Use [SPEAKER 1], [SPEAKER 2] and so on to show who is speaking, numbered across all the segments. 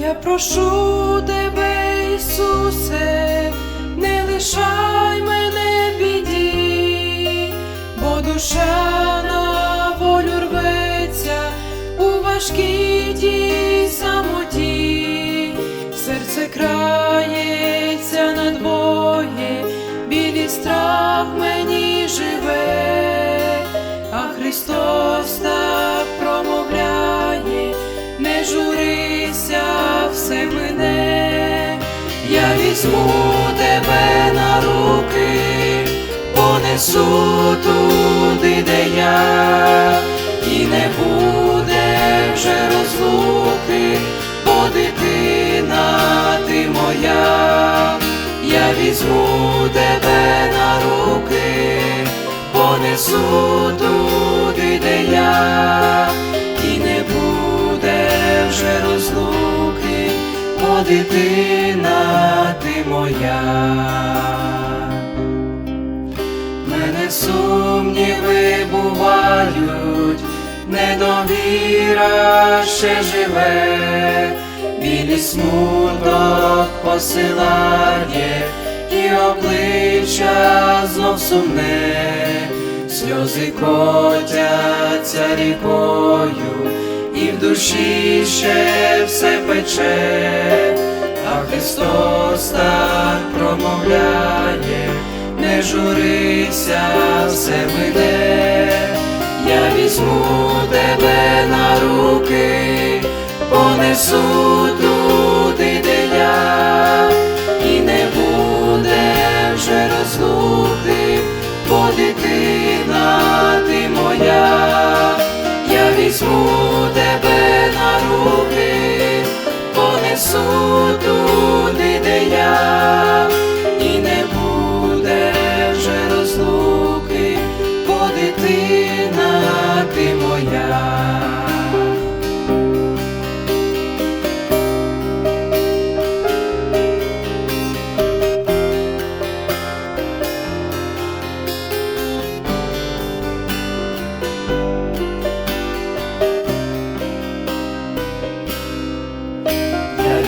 [SPEAKER 1] Я прошу тебе, Ісусе, не лишай мене в біді, бо душа важкій тій самоті, серце крається надвоє, білий страх мені живе, а Христос так промовляє, не журися, все мене, я візьму тебе на руки, понесу туди, де я, візьму тебе на руки, понесу туди, де я, і не буде вже розлуки, бо дитина ти моя. Мене сумніви бувають, недовіра ще живе, білі смуток посилає, і обличчя знов сумне, сльози котяться рікою, і в душі ще все пече, а Христос так промовляє, не журися, все мене, я візьму тебе на руки, понесу вже розлуки, бо дитина ти моя, я візьму тебе на руки, понесу туди, де я, і не буде вже розлуки, бо дитина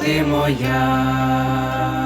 [SPEAKER 1] ти моя.